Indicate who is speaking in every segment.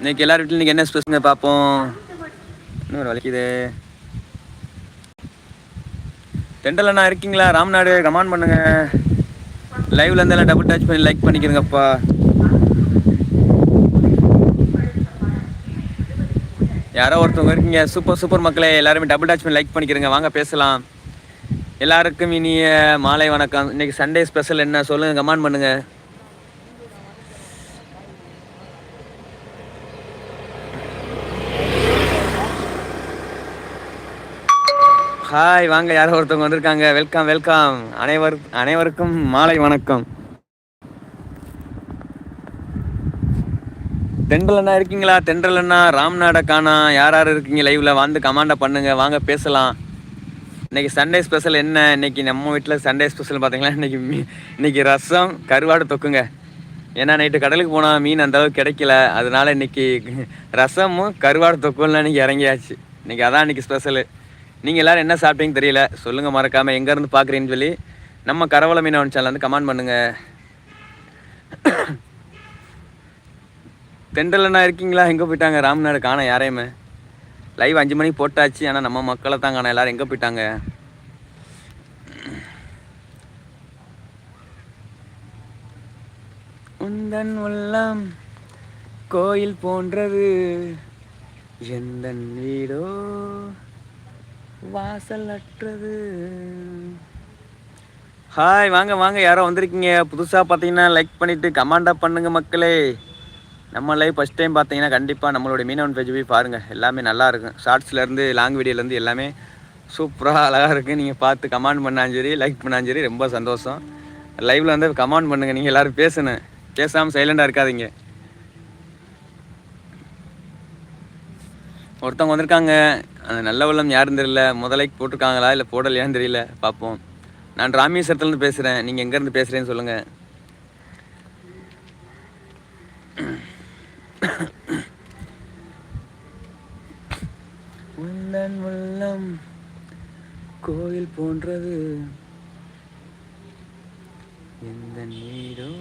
Speaker 1: இன்னைக்கு எல்லார் வீட்டில் இன்னைக்கு என்ன ஸ்பெஷல் பார்ப்போம். இன்னொரு வலிக்குது. தெண்டல் அண்ணா இருக்கீங்களா? ராம்நாடு கமான் பண்ணுங்க. லைவ்ல இருந்தாலும் டபுள் டச் பண்ணி லைக் பண்ணிக்கிறேங்கப்பா. யாரோ ஒருத்தவங்க இருக்கீங்க. சூப்பர் சூப்பர் மக்களே எல்லாருமே டபுள் டச் பண்ணி லைக் பண்ணிக்கிறங்க. வாங்க பேசலாம். எல்லாருக்கும் இனிய மாலை வணக்கம். இன்னைக்கு சண்டே ஸ்பெஷல் என்ன? சொல்லுங்க கமான் பண்ணுங்க. ஹாய் வாங்க யாரோ ஒருத்தவங்க வந்திருக்காங்க. வெல்கம் வெல்கம் அனைவர் அனைவருக்கும் மாலை வணக்கம். தென்றல் அண்ணா இருக்கீங்களா? தென்றல் அண்ணா ராம்நாட காணா யார் யார் இருக்கீங்க? லைவ்ல வந்து கமாண்டா பண்ணுங்க. வாங்க பேசலாம். இன்னைக்கு சண்டே ஸ்பெஷல் என்ன? இன்னைக்கு நம்ம வீட்டில் சண்டே ஸ்பெஷல் பார்த்தீங்கன்னா இன்னைக்கு இன்னைக்கு ரசம் கருவாடு தொக்குங்க. ஏன்னா நைட்டு கடலுக்கு போனால் மீன் அந்த அளவுக்கு கிடைக்கல. அதனால இன்னைக்கு ரசமும் கருவாடு தொக்கும்லாம் இன்னைக்கு இறங்கியாச்சு. இன்னைக்கு அதான் இன்னைக்கு ஸ்பெஷலு நீங்கள் எல்லாரும் என்ன சாப்பிட்டீங்கன்னு தெரியல. சொல்லுங்கள் மறக்காமல் எங்கேருந்து பார்க்குறீங்கன்னு சொல்லி நம்ம கரவள மீனவன் சேனல் வந்து கமெண்ட் பண்ணுங்க. தெண்டலண்ணா இருக்கீங்களா? எங்கே போயிட்டாங்க? ராம்நாடு காண யாரையுமே. லைவ் அஞ்சு மணிக்கு போட்டாச்சு. ஆனால் நம்ம மக்களை தான் காண எல்லாரும் எங்கே போயிட்டாங்க? உந்தன் உள்ளம் கோயில் போன்றது. எந்த வீடோ? வாசல் அற்றது ஹாய் வாங்க வாங்க. யாரோ வந்திருக்கீங்க. புதுசாக பார்த்தீங்கன்னா லைக் பண்ணிவிட்டு கமெண்டாக பண்ணுங்க மக்களே. நம்ம லைவ் ஃபஸ்ட் டைம் பார்த்தீங்கன்னா கண்டிப்பாக நம்மளோட மீனவன் பேஜ் போய் பாருங்கள் எல்லாமே நல்லா இருக்கும். ஷார்ட்ஸ்லேருந்து லாங் வீடியோலேருந்து எல்லாமே சூப்பராக அழகாக இருக்குது நீங்கள் பார்த்து கமெண்ட் பண்ணாலும் சரி லைக் பண்ணாலும் சரி ரொம்ப சந்தோஷம். லைவில் வந்து கமெண்ட் பண்ணுங்கள் நீங்கள் எல்லோரும் பேசணும். பேசாமல் சைலண்டாக இருக்காதீங்க. ஒருத்தவங்க வந்திருக்காங்க. அந்த நல்ல வெள்ளம் யாருன்னு தெரியல. முதலைக்கு போட்டிருக்காங்களா? இல்லை போடலையான்னு தெரியல. பார்ப்போம். நான் ராமேஸ்வரத்துலேருந்து பேசுகிறேன் நீங்கள் எங்கேருந்து பேசுகிறேன்னு சொல்லுங்கள் உந்தன் உள்ளம் கோயில் போன்றது. எந்த நீரோ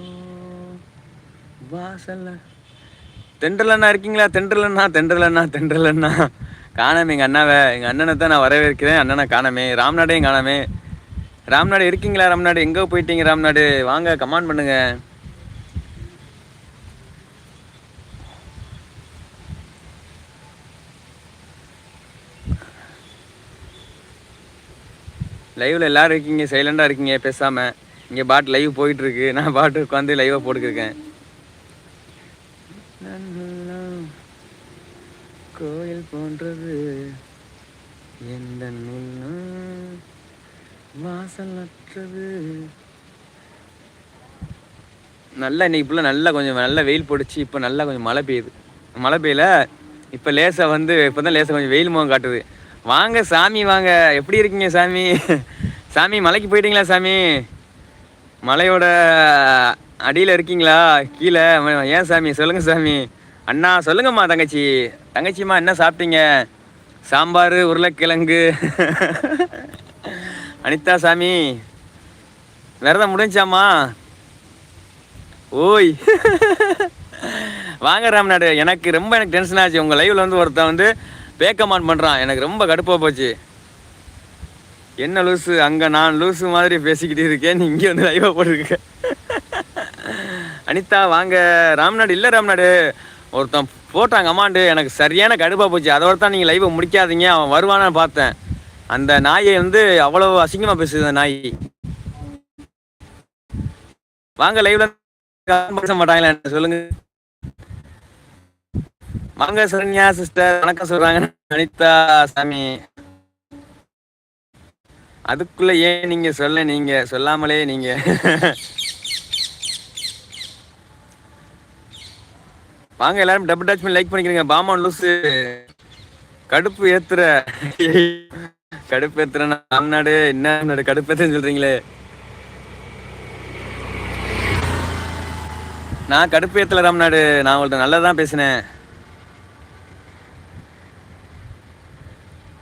Speaker 1: வாசல்ல தென்றலண்ணா இருக்கீங்களா? தென்றலண்ணா தென்றலண்ணா தென்றலண்ணா. காணாமே எங்கள் அண்ணாவை. எங்கள் அண்ணனை தான் நான் வரவேற்கிறேன். அண்ணனை காணாமே. ராம்நாடையும் காணாமே. ராம்நாடு இருக்கீங்களா ராம்நாடு? எங்கே போயிட்டீங்க ராம்நாடு? வாங்க கமாண்ட் பண்ணுங்க. லைவில் எல்லோரும் இருக்கீங்க சைலண்டாக இருக்கீங்க பேசாம. இங்கே பாட்டு லைவ் போயிட்டுருக்கு நான் பாட்டு உட்காந்து லைவா போட்டுருக்கேன் கோயில் போன்றது எந்த வாசல் அற்றது நல்லா இன்னைக்கு ஃபுல்லாக நல்லா கொஞ்சம் நல்லா வெயில் பிடிச்சி இப்போ நல்லா கொஞ்சம் மழை பெய்யுது. மழை பெய்யல இப்போ லேசாக வந்து இப்போ தான் லேசாக கொஞ்சம் வெயில் முகம் காட்டுது. வாங்க சாமி வாங்க. எப்படி இருக்கீங்க சாமி? சாமி மலைக்கு போயிட்டீங்களா சாமி? மலையோட அடியில் இருக்கீங்களா? கீழே. ஏன் சாமி? சொல்லுங்கள் சாமி. அண்ணா சொல்லுங்கம்மா தங்கச்சி. தங்கச்சிம்மா என்ன சாப்பிட்டீங்க? சாம்பார் உருளைக்கிழங்கு. அனிதா சாமி. விரதம் முடிஞ்சாம்மா? ஓய். வாங்க ராம்நாடு. எனக்கு ரொம்ப எனக்கு டென்ஷன் ஆச்சு. உங்கள் லைவில் வந்து ஒருத்தன் வந்து பேக்கமான் பண்ணுறான் எனக்கு ரொம்ப கடுப்பாக போச்சு. என்ன லூஸு அங்கே நான் லூஸு மாதிரி பேசிக்கிட்டு இருக்கேன். இங்கே வந்து லைவாக போட்டிருக்கேன் அனிதா வாங்க. ராம்நாடு இல்லை ராம்நாடு. ஒருத்தன் போட்டாங்க அம்மாண்டு. எனக்கு சரியான கடுப்பாக போச்சு. அதை ஒருத்தான் நீங்கள் லைவை முடிக்காதீங்க. அவன் வருவானான்னு பார்த்தேன். அந்த நாயை வந்து அவ்வளோ அசிங்கமாக பேசுது அந்த நாய். வாங்க லைவ்ல பேச மாட்டாங்களா சொல்லுங்க. வாங்க சரண்யா சிஸ்டர் வணக்கம் சொல்றாங்க அனிதா சாமி. அதுக்குள்ள ஏன் நீங்க சொல்ல நீங்க சொல்லாமலே நீங்க? வாங்க எல்லாரும் டபுள் டச் பண்ணி லைக் பண்ணிக்கிறீங்க. பாமான் லூசு. கடுப்பு ஏத்துற. கடுப்பு ஏத்துற நாடு என்ன கடுப்பு ஏத்துறேன்னு சொல்றீங்களே. நான் கடுப்பு ஏத்தல ராம்நாடு. நான் உங்கள்ட்ட நல்லதான் பேசினேன்.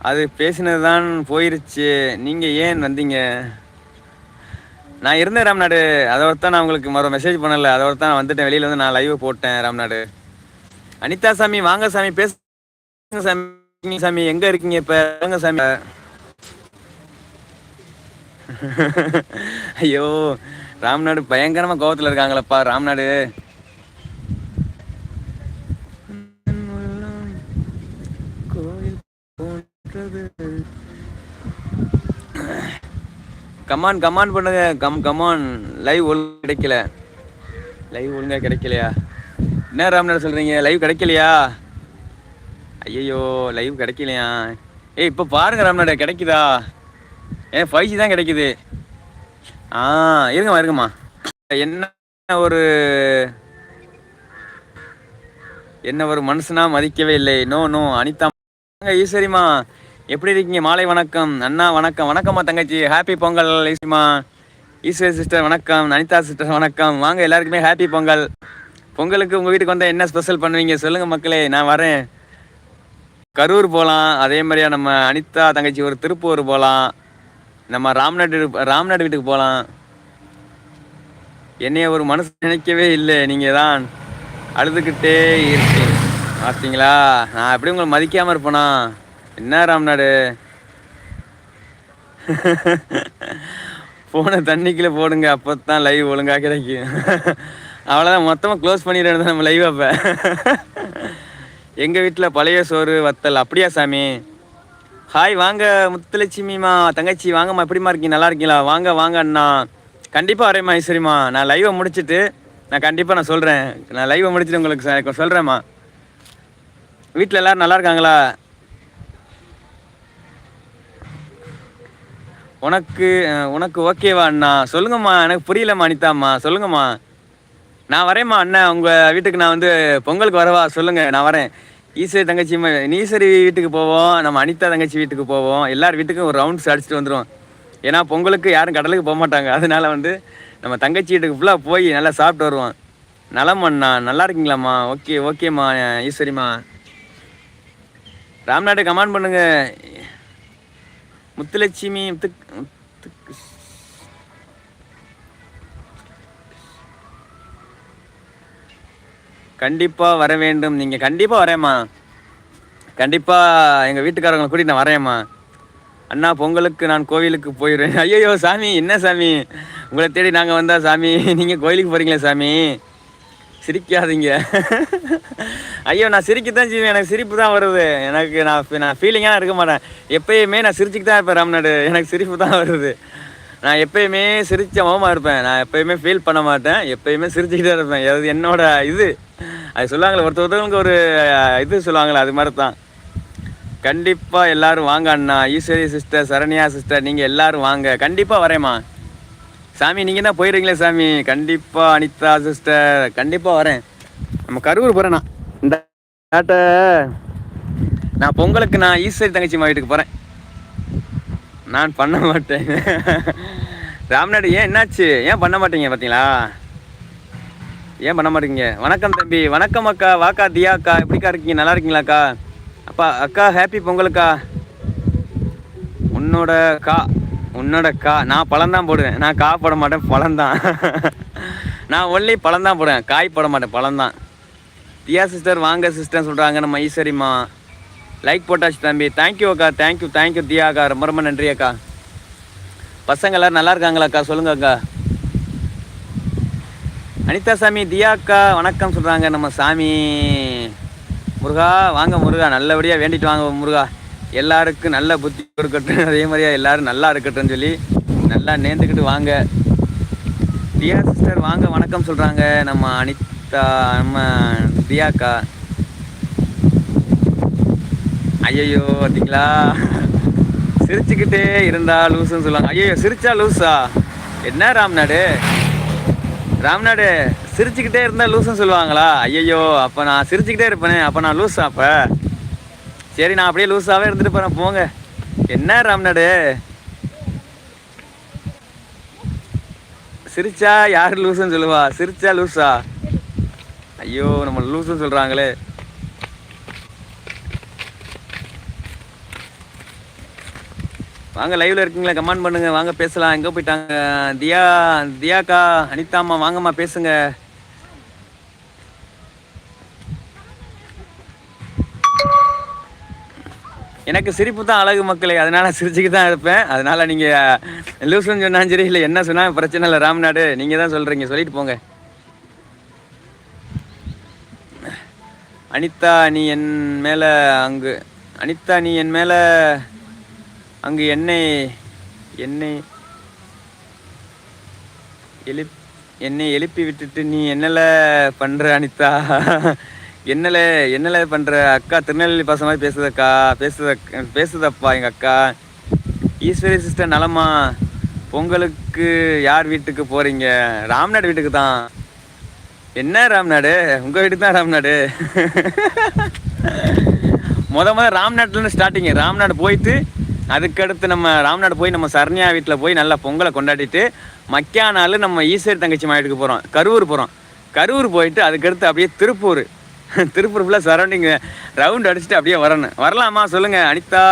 Speaker 1: அது பேசினது தான் போயிருச்சு. நீங்க ஏன் வந்தீங்க? நான் இருந்தேன் ராம்நாடு. அதை தான் நான் உங்களுக்கு மறு மெசேஜ் பண்ணல. அதை தான் நான் வந்துட்டேன். வெளியில வந்து நான் லைவ் போட்டேன் ராம்நாடு. அனிதா சாமி வாங்க சாமி பேசுங்க சாமி சாமி எங்க இருக்கீங்க இப்ப? வாங்க சாமி. ஐயோ ராம்நாடு பயங்கரமா கோவத்துல இருக்காங்களப்பா ராம்நாடு. கோயில் போன்றது கமான் கமான் பண்ணுங்க. கம் கமான் லைவ் ஒழுங்கா கிடைக்கல. லைவ் ஒழுங்கா கிடைக்கலையா? என்ன ராம்நாடு சொல்றீங்க? லைவ் கிடைக்கலையா? ஐயோ லைவ் கிடைக்கலையா? ஏய் இப்போ பாருங்க ராம்நாடு கிடைக்குதா? ஏன் ஃபைவ் ஜி தான் கிடைக்குது. ஆ இருங்கம்மா இருங்கம்மா. என்ன ஒரு என்ன ஒரு மனுஷனா மதிக்கவே இல்லை. No no Anitha. ஈஸ்வரிமா எப்படி இருக்கீங்க? மாலை வணக்கம். அண்ணா வணக்கம். வணக்கம்மா தங்கச்சி. ஹாப்பி பொங்கல் ஈஸ்வரிமா ஈஸ்வரி சிஸ்டர் வணக்கம். அனிதா சிஸ்டர் வணக்கம். வாங்க எல்லாருக்குமே ஹாப்பி பொங்கல். பொங்கலுக்கு உங்கள் வீட்டுக்கு வந்தால் என்ன ஸ்பெஷல் பண்ணுவீங்க? சொல்லுங்கள் மக்களே நான் வரேன். கரூர் போகலாம் அதே மாதிரியா நம்ம அனிதா தங்கச்சி ஒரு திருப்பூர் போகலாம் நம்ம ராம்நாடு ராம்நாடு வீட்டுக்கு போகலாம் என்னைய ஒரு மனசு நினைக்கவே இல்லை நீங்கள் தான் அழுதுகிட்டே இருக்கேன் பார்த்தீங்களா நான் எப்படி உங்களை மதிக்காமல் இருப்பேனா? என்ன ராம்நாடு? ஃபோனை தண்ணிக்குள்ளே போடுங்க அப்போ தான் லைவ் ஒழுங்காக கிடைக்கும். அவ்வளோதான் மொத்தமாக க்ளோஸ் பண்ணிடுறது நம்ம லைவ் அப்போ. எங்கள் வீட்டில் பழைய சோறு வத்தல். அப்படியா சாமி? ஹாய் வாங்க முத்துலட்சுமிமா தங்கச்சி வாங்கம்மா எப்படிமா இருக்கீங்க? நல்லா இருக்கீங்களா? வாங்க வாங்க அண்ணா. கண்டிப்பாக வரேம்மா ஐஸ்வரிம்மா நான் லைவை முடிச்சுட்டு நான் கண்டிப்பாக நான் சொல்கிறேன் நான் லைவை முடிச்சுட்டு உங்களுக்கு சொல்கிறேம்மா வீட்டில் எல்லோரும் நல்லா இருக்காங்களா? உனக்கு உனக்கு ஓகேவா அண்ணா? சொல்லுங்கம்மா. எனக்கு புரியலம்மா அனிதாம்மா. சொல்லுங்கம்மா. நான் வரேம்மா அண்ணன் உங்கள் வீட்டுக்கு நான் வந்து பொங்கலுக்கு வரவா? சொல்லுங்கள் நான் வரேன். ஈஸ்வரி தங்கச்சி ஈஸ்வரி வீட்டுக்கு போவோம். நம்ம அனிதா தங்கச்சி வீட்டுக்கு போவோம். எல்லார் வீட்டுக்கும் ஒரு ரவுண்ட்ஸ் அடிச்சுட்டு வந்துடும் ஏன்னா பொங்கலுக்கு யாரும் கடலுக்கு போக மாட்டாங்க. அதனால வந்து நம்ம தங்கச்சி வீட்டுக்கு ஃபுல்லாக போய் நல்லா சாப்பிட்டு வருவோம். நலமண்ணா நல்லா இருக்கீங்களாம்மா? ஓகே ஓகேம்மா ஈஸ்வரிம்மா. ராம்நாடு கமாண்ட் பண்ணுங்க. முத்துலட்சுமி முத்து கண்டிப்பாக வர வேண்டும். நீங்கள் கண்டிப்பாக வரேம்மா கண்டிப்பாக எங்கள் வீட்டுக்காரங்களை கூட்டிகிட்டு நான் வரேம்மா அண்ணா பொங்கலுக்கு நான் கோவிலுக்கு போயிடுவேன் ஐயோ சாமி என்ன சாமி? உங்களை தேடி நாங்கள் வந்தால் சாமி நீங்கள் கோயிலுக்கு போகிறீங்களே சாமி? சிரிக்காதீங்க. ஐயோ நான் சிரிக்க தான் செய்வேன். எனக்கு சிரிப்பு தான் வருது. எனக்கு நான் நான் ஃபீலிங்காக இருக்க மாட்டேன். எப்பயுமே நான் சிரிச்சுக்கு தான் இருப்பேன் ராம்நாடு. எனக்கு சிரிப்பு தான் வருது. நான் எப்பயுமே சிரித்த முகமாக இருப்பேன். நான் எப்பயுமே ஃபீல் பண்ண மாட்டேன். எப்பயுமே சிரிச்சுக்கிட்டே இருப்பேன். அது என்னோட இது. அது சொல்லுவாங்களே ஒருத்தர் ஒருத்தவங்களுக்கு ஒரு இது சொல்லுவாங்களே அது மாதிரி தான் கண்டிப்பாக எல்லோரும் வாங்க அண்ணா. ஈஸ்வரி சிஸ்டர் சரண்யா சிஸ்டர் நீங்கள் எல்லோரும் வாங்க. கண்டிப்பாக வரேம்மா. சாமி நீங்கள் தான் போயிடுறீங்களே சாமி. கண்டிப்பாக அனிதா சிஸ்டர் கண்டிப்பாக வரேன். நம்ம கரூர் போகிறேண்ணா இந்த நான் பொங்கலுக்கு நான் ஈஸ்வரி தங்கச்சி வீட்டுக்கு போகிறேன் நான் பண்ண மாட்டேன். ராம்நாடு ஏன் என்னாச்சு? ஏன் பண்ண மாட்டீங்க பார்த்தீங்களா ஏன் பண்ண மாட்டீங்க? வணக்கம் தம்பி வணக்கம் அக்கா. வாக்கா தியா அக்கா. எப்படிக்கா இருக்கீங்க? நல்லா இருக்கீங்களாக்கா? அப்பா அக்கா ஹாப்பி பொங்கலுக்கா? உன்னோட கா உன்னோட கா. நான் பழம் தான் போடுவேன். நான் கா போட மாட்டேன் பழம் தான். நான் ஒன்லி பழம் தான் போடுவேன். காய் போட மாட்டேன் பழம் தான். தியா சிஸ்டர் வாங்க சிஸ்டர் சொல்கிறாங்க நம்ம ஈஸ்வரிம்மா. லைக் போட்டாச்சு தம்பி. தேங்க்யூ அக்கா. தேங்க்யூ தேங்க்யூ தியா அக்கா. ரொம்ப ரொம்ப நன்றி அக்கா. பசங்க எல்லோரும் நல்லா இருக்காங்களாக்கா சொல்லுங்க அக்கா. அனிதா சாமி தியா அக்கா வணக்கம் சொல்கிறாங்க நம்ம சாமி. முருகா வாங்க முருகா. நல்லபடியாக வேண்டிட்டு வாங்க முருகா. எல்லாருக்கும் நல்ல புத்தி கொடுக்கட்டும் அதே மாதிரியா எல்லாரும் நல்லா இருக்கட்டும்னு சொல்லி நல்லா நேர்ந்துக்கிட்டு வாங்க. தியா சிஸ்டர் வாங்க. வணக்கம் சொல்கிறாங்க நம்ம அனிதா நம்ம தியாக்கா ஐயோ பார்த்தீங்களா? சிரிச்சுக்கிட்டே இருந்தா லூசுன்னு சொல்லுவாங்க. ஐயோ சிரிச்சா லூஸா என்ன ராம்நாடு? ராம்நாடு சிரிச்சுக்கிட்டே இருந்தால் லூசுன்னு சொல்லுவாங்களா? ஐயையோ அப்போ நான் சிரிச்சுக்கிட்டே இருப்பேனே அப்போ நான் லூஸா அப்போ? சரி நான் அப்படியே லூஸாகவே இருந்துட்டு போகிறேன் போங்க. என்ன ராம்நாடு? சிரிச்சா யார் லூசுன்னு சொல்லுவா? சிரிச்சா லூஸா ஐயோ நம்ம லூசுன்னு சொல்கிறாங்களே வாங்க லைவ்ல இருக்கீங்களா? கமெண்ட் பண்ணுங்க. வாங்க பேசலாம். எங்கே போயிட்டாங்க? தியா தியாக்கா அனிதாம்மா வாங்கம்மா பேசுங்க. எனக்கு சிரிப்பு தான் அழகு மக்களே. அதனால சிரிச்சுக்கு தான் இருப்பேன். அதனால நீங்க லூசுன்னு சொன்னாலும் சரி இல்லை என்ன சொன்னாலும் பிரச்சனை இல்லை. ராம்நாடு நீங்க தான் சொல்றீங்க. சொல்லிட்டு போங்க. அனிதா நீ என் மேல அங்கு. அனிதா நீ என் மேலே அங்கு என்னை என்னை எழுப் என்னை எழுப்பி விட்டுட்டு நீ என்னல பண்ணுற அனிதா? என்னல என்னல பண்ணுற அக்கா? திருநெல்வேலி பாச மாதிரி பேசுதக்கா? பேசுத பேசுதப்பா எங்கள் அக்கா. ஈஸ்வரி சிஸ்டர் நலமா? பொங்கலுக்கு யார் வீட்டுக்கு போகிறீங்க ராம்நாடு வீட்டுக்கு தான். என்ன ராம்நாடு? உங்கள் வீட்டுக்கு தான் ராம்நாடு. முத முத ராம்நாட்டுல ஸ்டார்டிங்கு ராம்நாடு போயிட்டு அதுக்கடுத்து நம்ம ராம்நாடு போய் நம்ம சரண்யா வீட்டில் போய் நல்லா பொங்கலை கொண்டாடிட்டு மக்கியா நாள் நம்ம ஈஸ்வரி தங்கச்சி மாட்டுக்கு போகிறோம் கரூர் போகிறோம் கரூர் போயிட்டு அதுக்கடுத்து அப்படியே திருப்பூர். திருப்பூர் ஃபுல்லாக சரௌண்டிங் ரவுண்ட் அடிச்சுட்டு அப்படியே வரணும். வரலாமா? சொல்லுங்கள் அனிதா.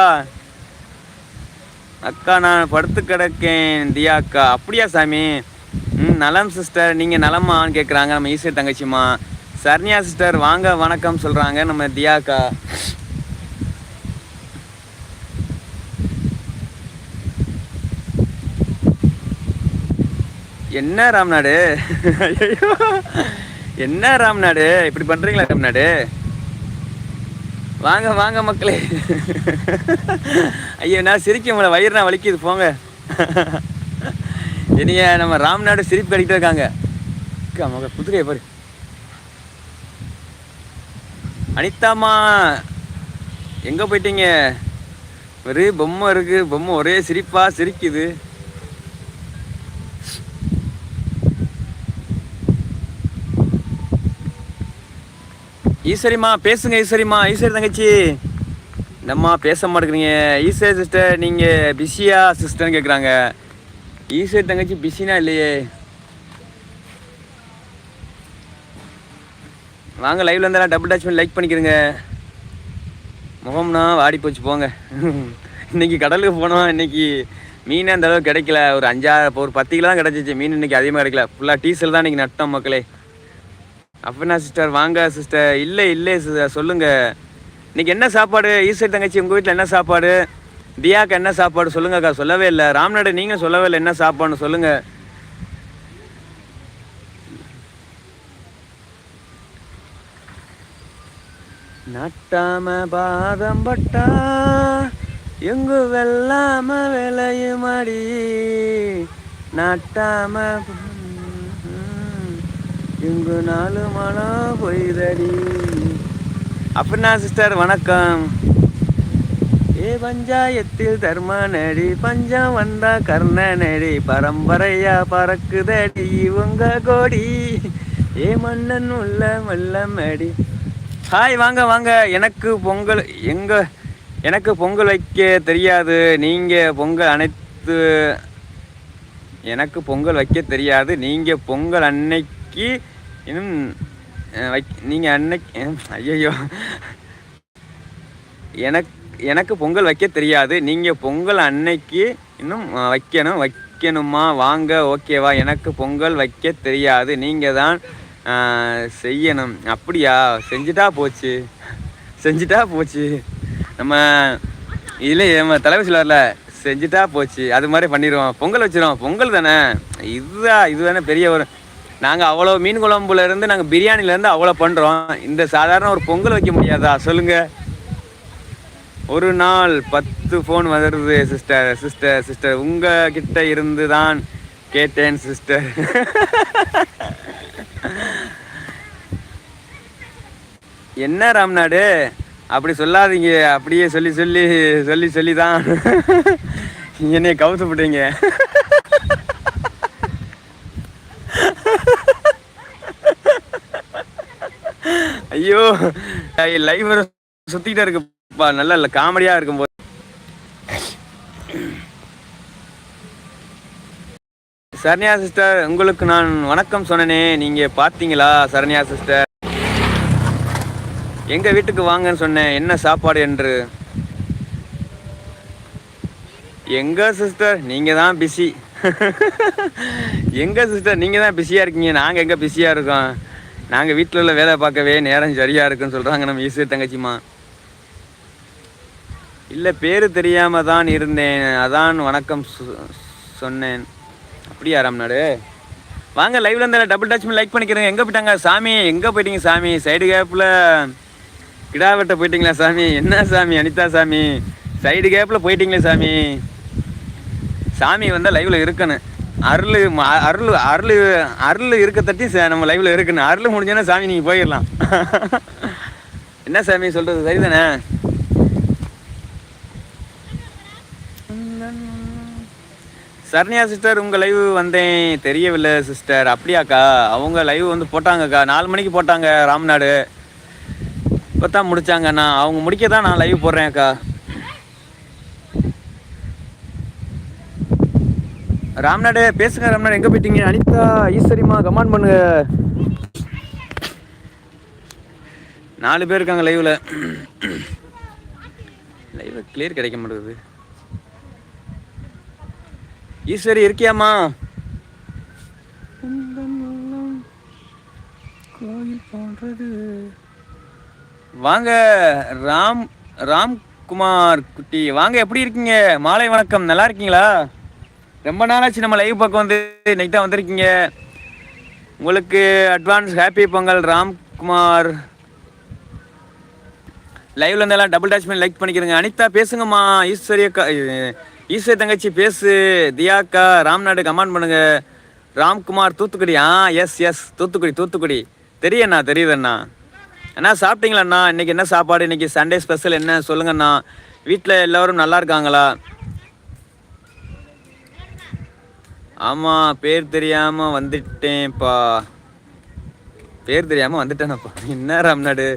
Speaker 1: அக்கா நான் படுத்து கிடக்கேன் தியா அக்கா. அப்படியா சாமி? ம் நலம் சிஸ்டர் நீங்கள் நலமான்னு கேட்குறாங்க நம்ம ஈஸ்வரி தங்கச்சிம்மா. சரண்யா சிஸ்டர் வாங்க வணக்கம் சொல்கிறாங்க நம்ம தியா அக்கா. என்ன ராம்நாடு என்ன ராம்நாடு இப்படி பண்றீங்களா ராம்நாடு வாங்க வாங்க மக்களே. ஐயோ நான் சிரிக்க முடியல. வயிறு நான் வலிக்குது. போங்க. இனிய நம்ம ராம்நாடு சிரிப்பு கடிக்கிட்டு இருக்காங்க. அக்கா, மக குதிரையை பாரு. அனிதாமா எங்க போயிட்டீங்க? ஒரே பொம்மை இருக்கு. பொம்மை ஒரே சிரிப்பா சிரிக்குது. ஈஸ்வரிம்மா பேசுங்க ஈஸ்வரிம்மா ஈஸ்வரி தங்கச்சி. என்னம்மா பேச மாட்டேங்கிறீங்க. ஈஸ்வரி சிஸ்டர் நீங்கள் பிஸியா சிஸ்டர்னு கேட்குறாங்க ஈஸ்வரி தங்கச்சி பிஸினா இல்லையே. வாங்க லைவ்ல இருந்தாலும் டபுள் டச் பண்ணி லைக் பண்ணிக்கிறங்க. முகம்னா வாடி போச்சு போங்க. இன்னைக்கு கடலுக்கு போனோம் இன்னைக்கு மீன் அந்த அளவுக்கு கிடைக்கல. ஒரு அஞ்சாறு ஒரு பத்து கிலோ தான் கிடச்சிச்சு. மீன் இன்னைக்கு அதிகமாக கிடைக்கல. ஃபுல்லாக டீசல் தான் இன்னைக்கு நட்டோம் மக்களே. அப்படின்னா சிஸ்டர் வாங்க சிஸ்டர் இல்லை இல்லை சிஸ்டர் சொல்லுங்கள் இன்னைக்கு என்ன சாப்பாடு? ஈஸ்வர் தங்கச்சி உங்கள் வீட்டில் என்ன சாப்பாடு? தியாக்கு என்ன சாப்பாடு? சொல்லுங்கக்கா சொல்லவே இல்லை. ராம்நாடு நீங்கள் சொல்லவே இல்லை. என்ன சாப்பாடுன்னு சொல்லுங்க. நட்டாம பாதம் பட்டா எங்கு வெல்லாம விளையுமாடி? நட்டாம இங்கு நாலு மனம் பொய்தடி. அப்படின்னா சிஸ்டர்? வணக்கம். ஏ பஞ்சாயத்தில் தர்ம நடி பஞ்சம் வந்தா கர்ணநடி பரம்பரையா பறக்குதடி உங்க கோடி. ஏ மன்னன் உள்ள மல்லமடி ஹாய் வாங்க வாங்க. எனக்கு பொங்கல் எங்க எனக்கு பொங்கல் வைக்க தெரியாது. நீங்க பொங்கல் அனைத்து எனக்கு பொங்கல் வைக்க தெரியாது. நீங்க பொங்கல் அன்னைக்கு இன்னும் வைக் நீங்கள் அன்னைக்கு ஐயோ எனக்கு எனக்கு பொங்கல் வைக்க தெரியாது. நீங்கள் பொங்கல் அன்னைக்கு இன்னும் வைக்கணும் வைக்கணுமா? வாங்க ஓகேவா எனக்கு பொங்கல் வைக்க தெரியாது. நீங்கள் தான் செய்யணும். அப்படியா? செஞ்சுட்டா போச்சு. செஞ்சுட்டா போச்சு. நம்ம இதில் நம்ம தலைவர் வரல செஞ்சுட்டா போச்சு. அது மாதிரி பண்ணிடுவோம். பொங்கல் வச்சிருவோம். பொங்கல் தானே? இதுதான் இது தானே பெரிய ஒரு நாங்கள் அவ்வளோ மீன் குழம்புல இருந்து நாங்கள் பிரியாணிலேருந்து அவ்வளோ பண்ணுறோம் இந்த சாதாரண ஒரு பொங்கல் வைக்க முடியாதா? சொல்லுங்கள் ஒரு நாள் பத்து ஃபோன் வருது சிஸ்டர் சிஸ்டர் சிஸ்டர் உங்க கிட்ட இருந்து தான் கேட்டேன் சிஸ்டர் என்ன ராம்நாடு? அப்படி சொல்லாதீங்க. அப்படியே சொல்லி சொல்லி சொல்லி சொல்லி தான் என்னைய கவுத்து விட்டீங்க. ஐயோ லைவ் சுத்திக்கிட்டே இருக்குப்பா. நல்ல இல்ல காமெடியா இருக்கும் போது சரண்யா சிஸ்டர் உங்களுக்கு நான் வணக்கம் சொன்னனே. நீங்க பாத்தீங்களா சரண்யா சிஸ்டர் எங்க வீட்டுக்கு வாங்கன்னு சொன்னேன். என்ன சாப்பாடு என்று? எங்க சிஸ்டர் நீங்க தான் பிஸி எங்க சிஸ்டர் நீங்க தான் பிஸியா இருக்கீங்க. நாங்க எங்க பிஸியா இருக்கோம்? நாங்கள் வீட்டில் உள்ள வேலை பார்க்கவே நேரம் சரியாக இருக்குன்னு சொல்கிறாங்க நம்ம ஈஸ்வர் தங்கச்சிம்மா. இல்லை பேர் தெரியாமல் தான் இருந்தேன். அதான் வணக்கம் சொன்னேன். அப்படியா ராம்நாடு? வாங்க லைவ்ல இருந்தா டபுள் டச் லைக் பண்ணிக்கிறேங்க. எங்கே போயிட்டாங்க? சாமி எங்கே போயிட்டீங்க சாமி? சைடு கேப்பில் கிடா வெட்ட போயிட்டீங்களா சாமி? என்ன சாமி? அனிதா சாமி. சைடு கேப்பில் போயிட்டீங்களே சாமி. சாமி வந்தால் லைவில் இருக்கணும். அருள் அருள் அருள் அருள் இருக்க தட்டி ச- நம்ம லைவ்ல இருக்குன்னு. அருள் முடிஞ்சோன்னா சாமி நீங்கள் போயிடலாம். என்ன சாமி சொல்கிறது சரிதானே? சரண்யா சிஸ்டர் உங்கள் லைவ் வந்தேன். தெரியவில்லை சிஸ்டர் அப்படியாக்கா? அவங்க லைவ் வந்து போட்டாங்கக்கா. நாலு மணிக்கு போட்டாங்க ராம்நாடு. இப்போ தான் முடித்தாங்கண்ணா அவங்க முடிக்க தான் நான் லைவ் போடுறேன் ராம்நாடு பேசுங்க ராம்நாடு எங்கே போயிட்டீங்க? அனிதா ஈஸ்வரிமா கமாண்ட் பண்ணுங்க. நாலு பேர் இருக்காங்க லைவ்ல லைவ் கிளியர் கிடைக்க மாட்டேங்குது. ஈஸ்வரி இருக்கியாமா கோயில் போன்றது வாங்க ராம் ராம்குமார் குட்டி. வாங்க எப்படி இருக்கீங்க? மாலை வணக்கம். நல்லா இருக்கீங்களா? ரொம்ப நாளாச்சு நம்ம லைவ் பக்கம் வந்து. இன்னைக்கு தான் வந்திருக்கீங்க. உங்களுக்கு அட்வான்ஸ் ஹாப்பி பொங்கல் ராம்குமார். லைவ்ல இருந்தெல்லாம் டபுள் டச் பண்ணி லைக் பண்ணிக்கிறங்க. அனிதா பேசுங்கம்மா. ஈஸ்வரியக்கா ஈஸ்வரி தங்கச்சி பேசு. தியாக்கா ராம்நாடு கமெண்ட் பண்ணுங்க. ராம்குமார் தூத்துக்குடி. ஆ எஸ் எஸ் தூத்துக்குடி தூத்துக்குடி. தெரியண்ணா தெரியுதுண்ணா. அண்ணா சாப்பிட்டீங்களாண்ணா? இன்னைக்கு என்ன சாப்பாடு? இன்றைக்கி சண்டே ஸ்பெஷல் என்ன? சொல்லுங்கண்ணா. வீட்டில் எல்லோரும் நல்லா இருக்காங்களா? ஆமாம் பேர் தெரியாமல் வந்துட்டேன்ப்பா. பேர் தெரியாமல் வந்துட்டேனப்பா. என்ன ராம்நாடு?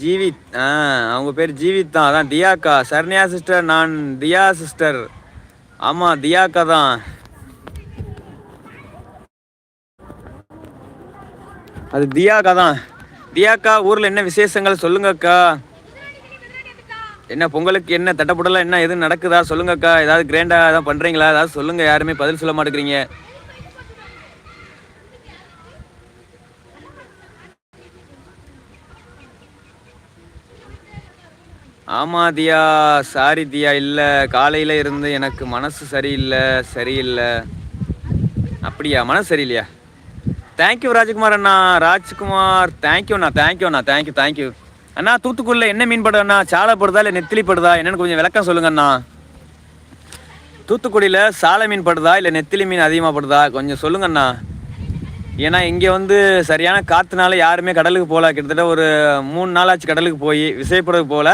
Speaker 1: ஜீவித் ஆ அவங்க பேர் ஜீவித் தான். அதான் தியாக்கா சரண்யா சிஸ்டர் நான் தியா சிஸ்டர் ஆமாம் தியாக்கா தான். அது தியாக்கா தான். தியாக்கா ஊரில் என்ன விசேஷங்கள் சொல்லுங்கக்கா. என்ன பொங்கலுக்கு என்ன தட்டப்புடலாம் என்ன எதுவும் நடக்குதா? சொல்லுங்கக்கா. ஏதாவது கிராண்டாக ஏதாவது பண்ணுறீங்களா ஏதாவது சொல்லுங்கள் யாருமே பதில் சொல்ல மாட்டேங்கிறீங்க. ஆமா தியா சாரி தியா இல்லை. காலையில் இருந்து எனக்கு மனசு சரியில்லை சரியில்லை. அப்படியா? மனசு சரியில்லையா? தேங்க்யூ ராஜ்குமார் அண்ணா. ராஜ்குமார் தேங்க்யூண்ணா தேங்க்யூண்ணா தேங்க்யூ தேங்க்யூ அண்ணா தூத்துக்குடியில் என்ன மீன் படம் அண்ணா? சாலை படுதா இல்லை நெத்திலி படுதா? என்னன்னு கொஞ்சம் விளக்கம் சொல்லுங்க அண்ணா தூத்துக்குடியில் சாலை மீன் படுதா இல்லை நெத்திலி மீன் அதிகமாக படுதா? கொஞ்சம் சொல்லுங்க அண்ணா ஏன்னா இங்கே வந்து சரியான காற்றுனால யாருமே கடலுக்கு போகல. கிட்டத்தட்ட ஒரு மூணு நாளாச்சு கடலுக்கு போய் விசைப்படகு போகல.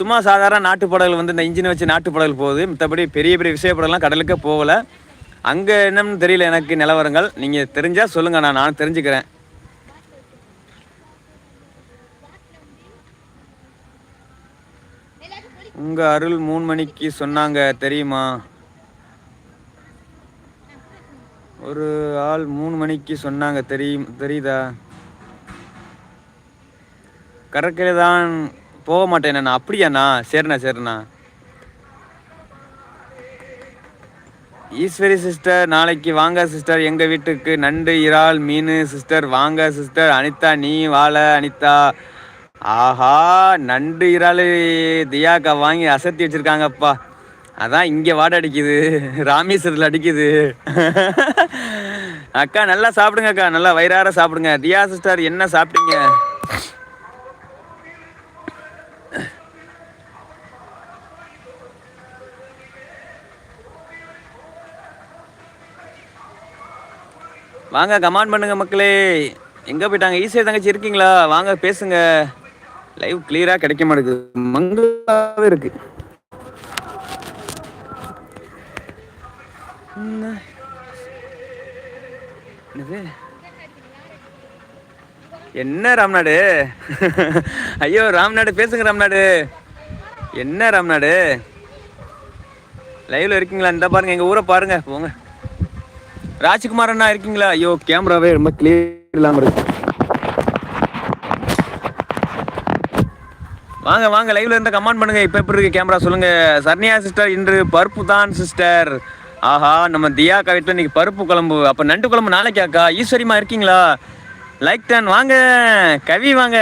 Speaker 1: சும்மா சாதாரண நாட்டுப்படகுகள் வந்து இந்த இன்ஜினை வச்சு நாட்டு போகுது. மற்றபடி பெரிய பெரிய விசைப்படகுலாம் கடலுக்கே போகல. அங்கே என்னன்னு தெரியல எனக்கு நிலவரங்கள். நீங்கள் தெரிஞ்சால் சொல்லுங்கண்ணா. நான் தெரிஞ்சுக்கிறேன். உங்கள் அருள் மூணு மணிக்கு சொன்னாங்க தெரியுமா? ஒரு ஆள் மூணு மணிக்கு சொன்னாங்க தெரியும் தெரியுதா? கடற்கரை தான் போக மாட்டேன் அப்படியாண்ணா? சரிண்ணா சரிண்ணா. ஈஸ்வரி சிஸ்டர் நாளைக்கு வாங்க சிஸ்டர். எங்க வீட்டுக்கு நண்டு இறால் மீன் சிஸ்டர். வாங்க சிஸ்டர். அனிதா நீ வாழ அனிதா. ஆஹா நண்டு இறால் தியாக்கா வாங்கி அசத்தி வச்சிருக்காங்கப்பா. அதான் இங்க வாடை அடிக்குது ராமேஸ்வரத்தில் அடிக்குது. அக்கா நல்லா சாப்பிடுங்க அக்கா நல்லா வயிறார சாப்பிடுங்க. தியா சிஸ்டர் என்ன சாப்பிட்டீங்க? வாங்க கமாண்ட் பண்ணுங்க மக்களே. எங்க போயிட்டாங்க? ஈஸியாக தங்கச்சி இருக்கீங்களா? வாங்க பேசுங்க. லைவ் கிளியரா கிடைக்க மாட்டேங்குது. மங்களாவே இருக்கு. என்ன? ராம்நாடு? ஐயோ ராம்நாடு பேசுங்க ராம்நாடு. என்ன ராம்நாடு? லைவ்ல இருக்கீங்களா? இந்த பாருங்க எங்க ஊரை பாருங்க. போங்க. ராஜ்குமார் அண்ணா இருக்கீங்களா? ஐயோ கேமராவே ரொம்ப கிளியர் இல்லாம இருக்கு. வாங்க வாங்க லைவ்ல இருந்து கமெண்ட் பண்ணுங்க. இப்போ எப்படி இருக்கு கேமரா சொல்லுங்க. சர்னியா சிஸ்டர் இன்று பருப்பு தான் சிஸ்டர் ஆஹா நம்ம தியா வீட்டில் இன்னைக்கு பருப்பு குழம்பு. அப்ப நண்டு குழம்பு நாளைக்கு அக்கா. ஈஸ்வரிமா இருக்கீங்களா? லைக் டன் வாங்க. கவி வாங்க.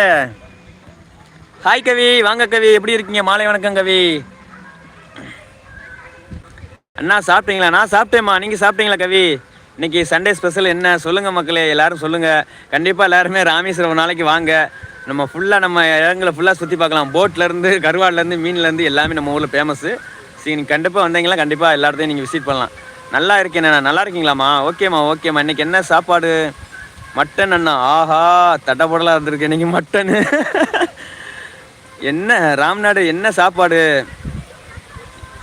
Speaker 1: ஹாய் கவி. வாங்க கவி. எப்படி இருக்கீங்க? மாலை வணக்கம் கவி. அண்ணா சாப்பிட்டீங்களா? நான் சாப்பிட்டேம்மா. நீங்கள் சாப்பிட்டீங்களா கவி? இன்னைக்கு சண்டே ஸ்பெஷல் என்ன? சொல்லுங்கள் மக்களே எல்லாரும் சொல்லுங்கள் கண்டிப்பாக எல்லாருமே ராமேஸ்வரம் நாளைக்கு வாங்க. நம்ம ஃபுல்லாக நம்ம இடங்களை ஃபுல்லாக சுற்றி பார்க்கலாம். போட்லேருந்து கருவாடுலேருந்து மீன்லேருந்து எல்லாமே நம்ம ஊரில் ஃபேமஸ்ஸு சரி நீங்கள் கண்டிப்பாக வந்தீங்களா கண்டிப்பாக எல்லா இடத்தையும் நீங்கள் விசிட் பண்ணலாம். நல்லா இருக்கேண்ணா நல்லா இருக்கீங்களாம்மா? ஓகேம்மா ஓகேம்மா இன்றைக்கி என்ன சாப்பாடு? மட்டன் அண்ணா. ஆஹா தட்டப்படலாக இருந்திருக்கு. நீங்கள் மட்டனு என்ன ராம்நாடு என்ன சாப்பாடு?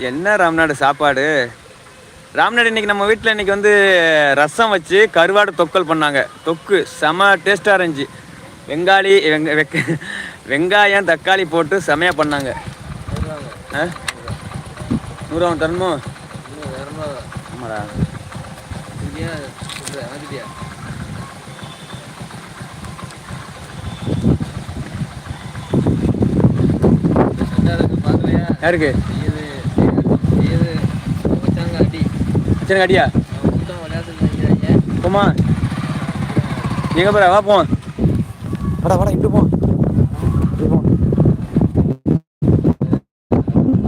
Speaker 1: என்ன ராம்நாடு சாப்பாடு? ராம்நாடு இன்னைக்கு நம்ம வீட்டில் இன்னைக்கு வந்து ரசம் வச்சு கருவாடு தொக்கல் பண்ணாங்க. தொக்கு செம டேஸ்ட்டாக இருந்துச்சு. வெங்காளி வெங்க வெக்க வெங்காயம் தக்காளி போட்டு செமையாக பண்ணாங்க. ஆ? நூறுவா தரணுமோ? ஆமாடா. யாருக்கு? சரி அடியா போமா எங்க போற? வா போ வாடா வாடா இப்படி போ இப்படி போ